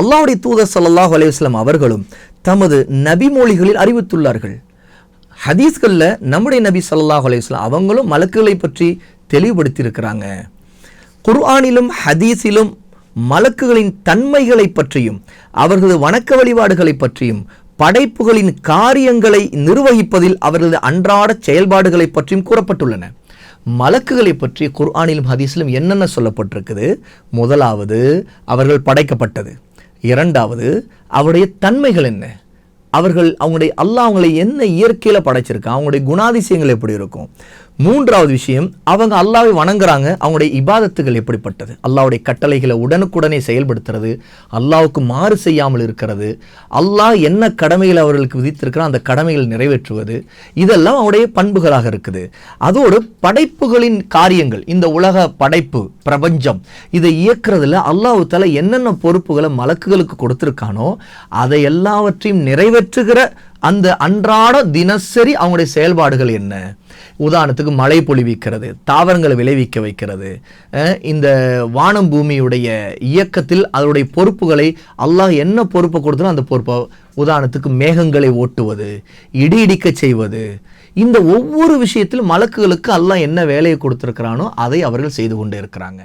அல்லாவுடைய தூதர் ஸல்லல்லாஹு அலையுஸ்லாம் அவர்களும் தமது நபி மொழிகளில் அறிவித்துள்ளார்கள். ஹதீஸ்களில் நம்முடைய நபி ஸல்லல்லாஹு அலையுஸ்லாம் அவங்களும் மலக்குகளை பற்றி தெளிவுபடுத்தியிருக்கிறாங்க. குர்ஆனிலும் ஹதீஸிலும் மலக்குகளின் தன்மைகளை பற்றியும் அவர்களது வணக்க வழிபாடுகளை பற்றியும் படைப்புகளின் காரியங்களை நிர்வகிப்பதில் அவர்களது அன்றாட செயல்பாடுகளை பற்றியும் கூறப்பட்டுள்ளன. மலக்குகளை பற்றி குர்ஆனிலும் ஹதீஸிலும் என்னென்ன சொல்லப்பட்டிருக்குது? முதலாவது அவர்கள் படைக்கப்பட்டது. இரண்டாவது அவருடைய தன்மைகள் என்ன? அவர்கள் அவங்களுடைய அல்லாஹ் அவங்களை என்ன இயற்கையில் படைச்சிருக்கான்? அவங்களுடைய குணாதிசயங்கள் எப்படி இருக்கும்? மூன்றாவது விஷயம் அவங்க அல்லாவை வணங்குறாங்க அவங்களுடைய இபாதத்துகள் எப்படிப்பட்டது? அல்லாவுடைய கட்டளைகளை உடனுக்குடனே செயல்படுத்துறது அல்லாவுக்கு மாறு செய்யாமல் இருக்கிறது அல்லாஹ் என்ன கடமைகள் அவர்களுக்கு விதித்திருக்கிறோ அந்த கடமைகள் நிறைவேற்றுவது இதெல்லாம் அவருடைய பண்புகளாக இருக்குது. அதோடு படைப்புகளின் காரியங்கள் இந்த உலக படைப்பு பிரபஞ்சம் இதை இயக்குறதுல அல்லாஹ் தலை என்னென்ன பொறுப்புகளை மலக்குகளுக்கு கொடுத்துருக்கானோ அதை எல்லாவற்றையும் நிறைவேற்றுகிற அந்த அன்றாட தினசரி அவங்களுடைய செயல்பாடுகள் என்ன? உதாரணத்துக்கு மழை பொழிவிக்கிறது தாவரங்களை விளைவிக்க வைக்கிறது இந்த வானம் பூமியுடைய இயக்கத்தில் அதனுடைய பொறுப்புகளை அல்லாஹ் என்ன பொறுப்பை கொடுத்தாலும் அந்த பொறுப்பை உதாரணத்துக்கு மேகங்களை ஓட்டுவது இடி இடிக்க செய்வது இந்த ஒவ்வொரு விஷயத்திலும் மலக்குகளுக்கு அல்லாஹ் என்ன வேலையை கொடுத்துருக்கிறானோ அதை அவர்கள் செய்து கொண்டு இருக்கிறாங்க.